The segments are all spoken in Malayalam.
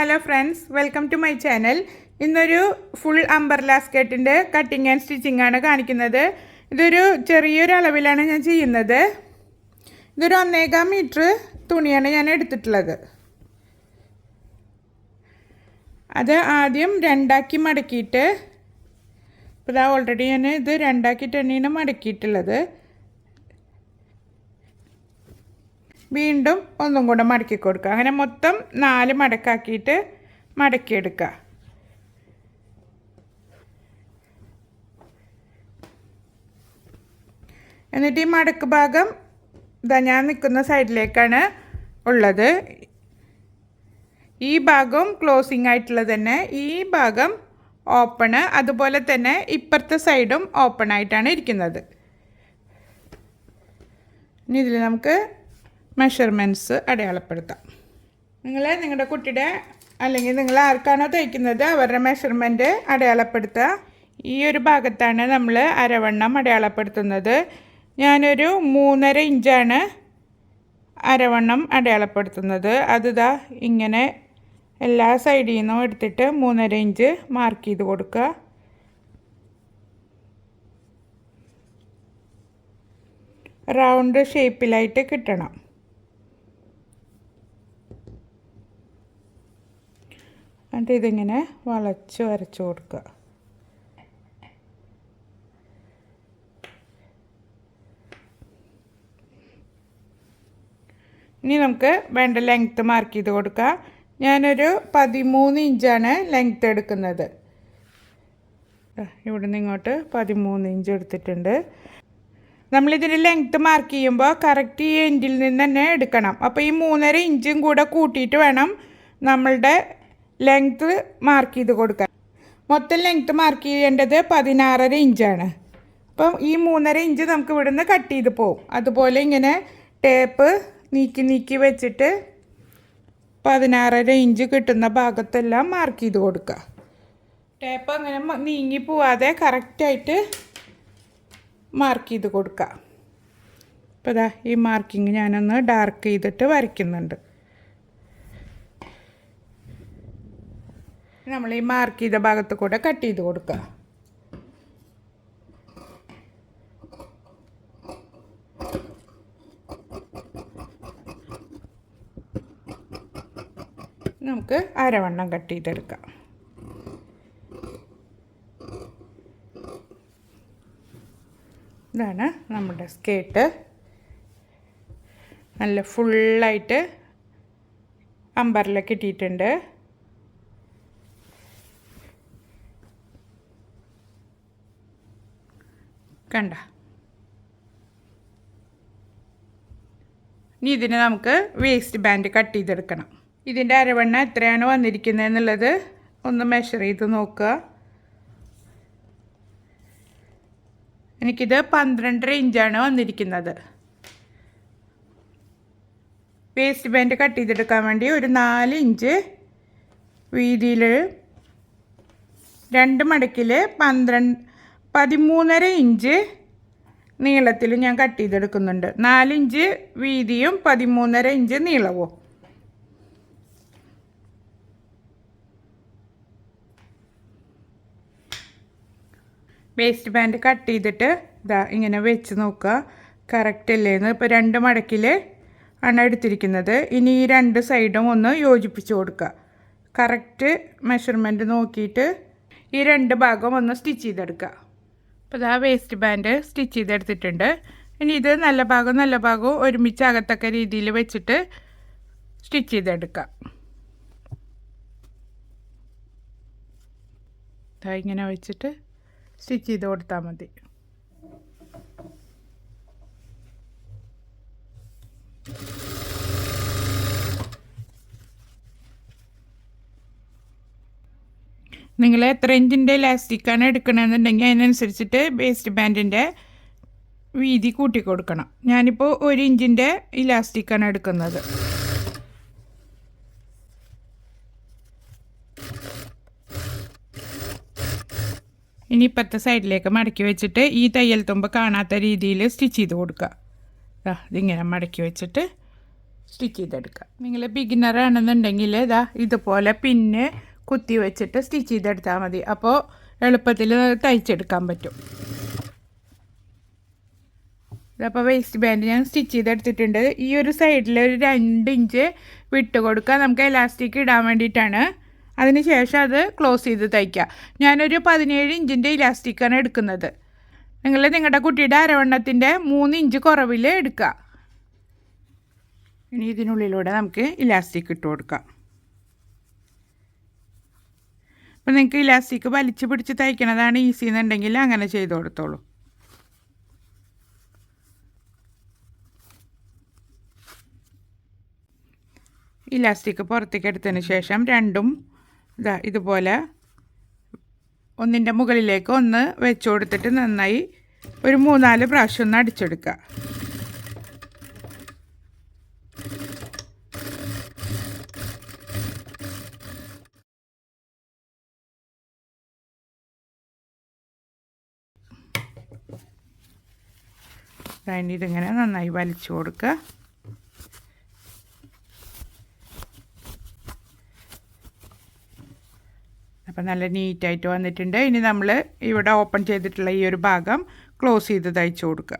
Hello friends welcome to my channel ഇന്നൊരു ഫുൾ അംബർല സ്കേർട്ടിന്റെ കട്ടിങ് ആൻഡ് സ്റ്റിച്ചിങ് ആണ് കാണിക്കുന്നത്. ഇതൊരു ചെറിയൊരു അളവിലാണ് ഞാൻ ചെയ്യുന്നത്. ഇതൊരു ഒന്നേകാം മീറ്റർ തുണിയാണ് ഞാൻ എടുത്തിട്ടുള്ളത്. അത് ആദ്യം രണ്ടാക്കി മടക്കിയിട്ട് ഇപ്പോൾ ഇതാ ഓൾറെഡി ഞാൻ ഇത് രണ്ടാക്കിയിട്ട് തന്നെയാണ് മടക്കിയിട്ടുള്ളത്. വീണ്ടും ഒന്നും കൂടെ മടക്കി കൊടുക്കുക. അങ്ങനെ മൊത്തം നാല് മടക്കാക്കിയിട്ട് മടക്കിയെടുക്കുക. എന്നിട്ട് ഈ മടക്ക് ഭാഗം ഇതാ ഞാൻ നിൽക്കുന്ന സൈഡിലേക്കാണ് ഉള്ളത്. ഈ ഭാഗം ക്ലോസിങ് ആയിട്ടുള്ളത് തന്നെ ഈ ഭാഗം ഓപ്പണ് അതുപോലെ തന്നെ ഇപ്പുറത്തെ സൈഡും ഓപ്പൺ ആയിട്ടാണ് ഇരിക്കുന്നത്. ഇനി ഇതിൽ നമുക്ക് മെഷർമെന്റ്സ് അടയാളപ്പെടുത്താം. നിങ്ങൾ നിങ്ങളുടെ കുട്ടിയുടെ അല്ലെങ്കിൽ നിങ്ങൾ ആർക്കാണോ തയ്ക്കുന്നത് അവരുടെ മെഷർമെന്റ് അടയാളപ്പെടുത്തുക. ഈ ഒരു ഭാഗത്താണ് നമ്മൾ അരവണ്ണം അടയാളപ്പെടുത്തുന്നത്. ഞാനൊരു മൂന്നര ഇഞ്ചാണ് അരവണ്ണം അടയാളപ്പെടുത്തുന്നത്. അതിതാ ഇങ്ങനെ എല്ലാ സൈഡിൽ നിന്നും എടുത്തിട്ട് മൂന്നര ഇഞ്ച് മാർക്ക് ചെയ്ത് കൊടുക്കുക. റൗണ്ട് ഷേപ്പിലായിട്ട് കിട്ടണം. എന്നിട്ട് ഇതിങ്ങനെ വളച്ച് വരച്ച് കൊടുക്കുക. ഇനി നമുക്ക് വേണ്ട ലെങ്ത്ത് മാർക്ക് ചെയ്ത് കൊടുക്കാം ഞാനൊരു പതിമൂന്ന് ഇഞ്ചാണ് ലെങ്ത്ത് എടുക്കുന്നത്. ഇവിടെ നിന്ന് ഇങ്ങോട്ട് പതിമൂന്ന് ഇഞ്ച് എടുത്തിട്ടുണ്ട്. നമ്മളിതിന് ലെങ്ത്ത് മാർക്ക് ചെയ്യുമ്പോൾ കറക്റ്റ് ഈ എൻഡിൽ നിന്ന് തന്നെ എടുക്കണം. അപ്പോൾ ഈ മൂന്നര ഇഞ്ചും കൂടെ കൂട്ടിയിട്ട് വേണം നമ്മളുടെ ലെങ്ത്ത് മാർക്ക് ചെയ്ത് കൊടുക്കുക മൊത്തം ലെങ്ത്ത് മാർക്ക് ചെയ്യേണ്ടത് പതിനാറര ഇഞ്ചാണ് അപ്പം ഈ മൂന്നര ഇഞ്ച് നമുക്ക് ഇവിടുന്ന് കട്ട് ചെയ്ത് പോവും. അതുപോലെ ഇങ്ങനെ ടേപ്പ് നീക്കി നീക്കി വെച്ചിട്ട് പതിനാറര ഇഞ്ച് കിട്ടുന്ന ഭാഗത്തെല്ലാം മാർക്ക് ചെയ്ത് കൊടുക്കുക. ടേപ്പ് അങ്ങനെ നീങ്ങി പോവാതെ കറക്റ്റായിട്ട് മാർക്ക് ചെയ്ത് കൊടുക്കുക. അപ്പോൾ ഈ മാർക്കിങ് ഞാനൊന്ന് ഡാർക്ക് ചെയ്തിട്ട് വരയ്ക്കുന്നുണ്ട്. നമ്മൾ ഈ മാർക്ക് ചെയ്ത ഭാഗത്ത് കൂടെ കട്ട് ചെയ്ത് കൊടുക്കുക നമുക്ക് അരവണ്ണം കട്ട് ചെയ്തെടുക്കാം. ഇതാണ് നമ്മുടെ സ്കേട്ട് നല്ല ഫുള്ളായിട്ട് അമ്പറിലൊക്കെ ഇട്ടിട്ടുണ്ട്. കണ്ട. ഇനി ഇതിന് നമുക്ക് വേസ്റ്റ് ബാൻഡ് കട്ട് ചെയ്തെടുക്കണം. ഇതിന്റെ അരവണ്ണ എത്രയാണ് വന്നിരിക്കുന്നത് എന്നുള്ളത് ഒന്ന് മെഷർ ചെയ്ത് നോക്കുക. എനിക്കിത് പന്ത്രണ്ടര ഇഞ്ചാണ് വന്നിരിക്കുന്നത്. വേസ്റ്റ് ബാൻഡ് കട്ട് ചെയ്തെടുക്കാൻ വേണ്ടി ഒരു നാല് ഇഞ്ച് വീതിയിൽ രണ്ട് മടക്കിൽ പന്ത്രണ്ട് പതിമൂന്നര ഇഞ്ച് നീളത്തിൽ ഞാൻ കട്ട് ചെയ്തെടുക്കുന്നുണ്ട്. നാലിഞ്ച് വീതിയും പതിമൂന്നര ഇഞ്ച് നീളവും. വേസ്റ്റ് ബാൻഡ് കട്ട് ചെയ്തിട്ട് ഇതാ ഇങ്ങനെ വെച്ച് നോക്കുക. കറക്റ്റ് അല്ലേന്ന് ഇപ്പോൾ രണ്ട് മടക്കിൽ ആണ് എടുത്തിരിക്കുന്നത്. ഇനി ഈ രണ്ട് സൈഡും ഒന്ന് യോജിപ്പിച്ച് കൊടുക്കുക. കറക്റ്റ് മെഷർമെന്റ് നോക്കിയിട്ട് ഈ രണ്ട് ഭാഗം ഒന്ന് സ്റ്റിച്ച് ചെയ്തെടുക്കുക. അപ്പോൾ ഇതാ വേസ്റ്റ് ബാൻഡ് സ്റ്റിച്ച് ചെയ്തെടുത്തിട്ടുണ്ട്. ഇനി ഇത് നല്ല ഭാഗവും നല്ല ഭാഗവും ഒരുമിച്ച് അകത്തക്ക രീതിയിൽ വെച്ചിട്ട് സ്റ്റിച്ച് ചെയ്തെടുക്കാം. ഇങ്ങനെ വെച്ചിട്ട് സ്റ്റിച്ച് ചെയ്ത് കൊടുത്താൽ മതി. നിങ്ങൾ എത്ര ഇഞ്ചിന്റെ ഇലാസ്റ്റിക്കാണ് എടുക്കണമെന്നുണ്ടെങ്കിൽ അതിനനുസരിച്ചിട്ട് വേസ്റ്റ് ബാൻഡിന്റെ വീതി കൂട്ടി കൊടുക്കണം ഞാനിപ്പോൾ ഒരു ഇഞ്ചിന്റെ ഇലാസ്റ്റിക്കാണ് എടുക്കുന്നത്. ഇനി ഇപ്പുറത്തെ സൈഡിലേക്ക് മടക്കി വെച്ചിട്ട് ഈ തയ്യൽ തുമ്പ് കാണാത്ത രീതിയിൽ സ്റ്റിച്ച് ചെയ്ത് കൊടുക്കുക ഇതിങ്ങനെ മടക്കി വെച്ചിട്ട് സ്റ്റിച്ച് ചെയ്തെടുക്കുക നിങ്ങൾ ബിഗിനർ ആണെന്നുണ്ടെങ്കിൽ ഇതാ ഇതുപോലെ പിന്നെ കുത്തി വെച്ചിട്ട് സ്റ്റിച്ച് ചെയ്തെടുത്താൽ മതി. അപ്പോൾ എളുപ്പത്തിൽ തയ്ച്ചെടുക്കാൻ പറ്റും. അപ്പോൾ വേസ്റ്റ് ബാൻഡ് ഞാൻ സ്റ്റിച്ച് ചെയ്തെടുത്തിട്ടുണ്ട്. ഈ ഒരു സൈഡിൽ ഒരു രണ്ട് ഇഞ്ച് വിട്ട് കൊടുക്കുക. നമുക്ക് എലാസ്റ്റിക് ഇടാൻ വേണ്ടിയിട്ടാണ്. അതിന് ശേഷം അത് ക്ലോസ് ചെയ്ത് തയ്ക്കുക. ഞാനൊരു പതിനേഴ് ഇഞ്ചിന്റെ ഇലാസ്റ്റിക്കാണ് എടുക്കുന്നത്. നിങ്ങൾ നിങ്ങളുടെ കുട്ടിയുടെ അരവണ്ണത്തിന്റെ മൂന്ന് ഇഞ്ച് കുറവിൽ എടുക്കുക. ഇനി ഇതിനുള്ളിലൂടെ നമുക്ക് ഇലാസ്റ്റിക് ഇട്ട് കൊടുക്കാം. അപ്പം നിങ്ങൾക്ക് ഇലാസ്റ്റിക് വലിച്ചു പിടിച്ച് തയ്ക്കണതാണ് ഈസി എന്നുണ്ടെങ്കിൽ അങ്ങനെ ചെയ്ത് കൊടുത്തോളൂ. ഇലാസ്റ്റിക് പുറത്തേക്ക് എടുത്തതിന് ശേഷം രണ്ടും ഇതാ ഇതുപോലെ ഒന്നിന്റെ മുകളിലേക്ക് ഒന്ന് വെച്ച് കൊടുത്തിട്ട് നന്നായി ഒരു മൂന്നാൽ പ്രാവശ്യം ഒന്ന് അടിച്ചെടുക്കുക. ഇനി ഇതിങ്ങനെ നന്നായി വലിച്ചു കൊടുക്കുക അപ്പം നല്ല നീറ്റായിട്ട് വന്നിട്ടുണ്ട്. ഇനി നമ്മൾ ഇവിടെ ഓപ്പൺ ചെയ്തിട്ടുള്ള ഈ ഒരു ഭാഗം ക്ലോസ് ചെയ്ത് തയ്ച്ചു കൊടുക്കുക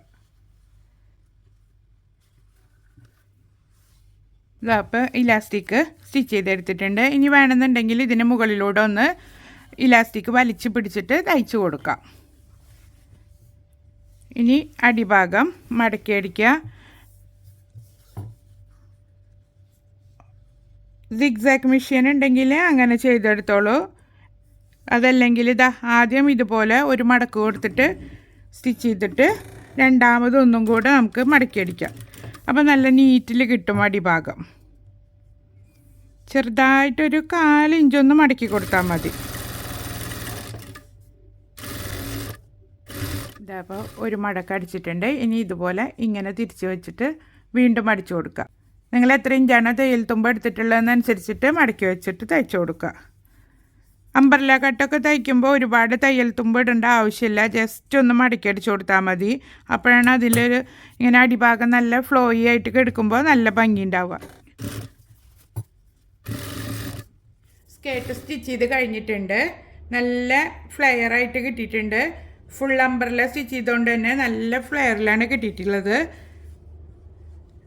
ഇതപ്പോൾ ഇലാസ്റ്റിക് സ്റ്റിച്ച് ചെയ്തെടുത്തിട്ടുണ്ട്. ഇനി വേണമെന്നുണ്ടെങ്കിൽ ഇതിന് മുകളിലൂടെ ഒന്ന് ഇലാസ്റ്റിക് വലിച്ചു പിടിച്ചിട്ട് തയ്ച്ചു കൊടുക്കാം. ഇനി അടിഭാഗം മടക്കി അടിക്കുക. സിഗ്സാക്ക് മെഷീൻ ഉണ്ടെങ്കിൽ അങ്ങനെ ചെയ്തെടുത്തോളൂ. അതല്ലെങ്കിൽ ഇതാ ആദ്യം ഇതുപോലെ ഒരു മടക്ക് കൊടുത്തിട്ട് സ്റ്റിച്ച് ചെയ്തിട്ട് രണ്ടാമതൊന്നും കൂടെ നമുക്ക് മടക്കിയടിക്കാം അപ്പോൾ നല്ല നീറ്റിൽ കിട്ടും അടിഭാഗം. ചെറുതായിട്ടൊരു കാലിഞ്ചൊന്ന് മടക്കി കൊടുത്താൽ മതി. ഇതപ്പോൾ ഒരു മടക്ക് അടിച്ചിട്ടുണ്ട്. ഇനി ഇതുപോലെ ഇങ്ങനെ തിരിച്ച് വെച്ചിട്ട് വീണ്ടും അടിച്ചു കൊടുക്കുക. നിങ്ങൾ എത്ര ഇഞ്ചാണ് തയ്യൽ തുമ്പ് എടുത്തിട്ടുള്ളതെന്നനുസരിച്ചിട്ട് മടക്കി വെച്ചിട്ട് തയ്ച്ചു കൊടുക്കുക. അമ്പർല കട്ടൊക്കെ തയ്ക്കുമ്പോൾ ഒരുപാട് തയ്യൽ തുമ്പ് ഇടേണ്ട ആവശ്യമില്ല. ജസ്റ്റ് ഒന്ന് മടക്കി അടിച്ചു കൊടുത്താൽ മതി. അപ്പോഴാണ് അതിലൊരു ഇങ്ങനെ അടിഭാഗം നല്ല ഫ്ലോയി ആയിട്ട് കിടക്കുമ്പോൾ നല്ല ഭംഗി ഉണ്ടാവുക. സ്കേർട്ട് സ്റ്റിച്ച് ചെയ്ത് കഴിഞ്ഞിട്ടുണ്ട്. നല്ല ഫ്ലെയറായിട്ട് കിട്ടിയിട്ടുണ്ട്. ഫുൾ അമ്പർല സ്റ്റിച്ച് ചെയ്തുകൊണ്ട് തന്നെ നല്ല ഫ്ലെയറിലാണ് കിട്ടിയിട്ടുള്ളത്.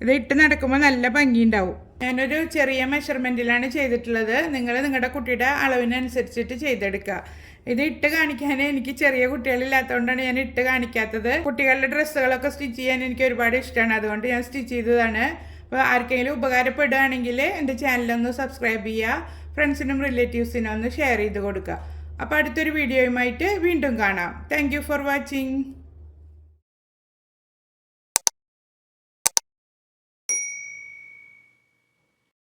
ഇത് ഇട്ട് നടക്കുമ്പോൾ നല്ല ഭംഗിയുണ്ടാവും. ഞാനൊരു ചെറിയ മെഷർമെന്റിലാണ് ചെയ്തിട്ടുള്ളത്. നിങ്ങൾ നിങ്ങളുടെ കുട്ടിയുടെ അളവിനനുസരിച്ചിട്ട് ചെയ്തെടുക്കുക ഇത് ഇട്ട് കാണിക്കാൻ എനിക്ക് ചെറിയ കുട്ടികളില്ലാത്തതുകൊണ്ടാണ് ഞാൻ ഇട്ട് കാണിക്കാത്തത്. കുട്ടികളുടെ ഡ്രസ്സുകളൊക്കെ സ്റ്റിച്ച് ചെയ്യാൻ എനിക്ക് ഒരുപാട് ഇഷ്ടമാണ് അതുകൊണ്ട് ഞാൻ സ്റ്റിച്ച് ചെയ്തതാണ്. അപ്പോൾ ആർക്കെങ്കിലും ഉപകാരപ്പെടുകയാണെങ്കിൽ എന്റെ ചാനലൊന്ന് സബ്സ്ക്രൈബ് ചെയ്യുക. ഫ്രണ്ട്സിനും റിലേറ്റീവ്സിനും ഒന്ന് ഷെയർ ചെയ്ത് കൊടുക്കുക അപ്പോൾ അടുത്തൊരു വീഡിയോയുമായിട്ട് വീണ്ടും കാണാം. Thank for watching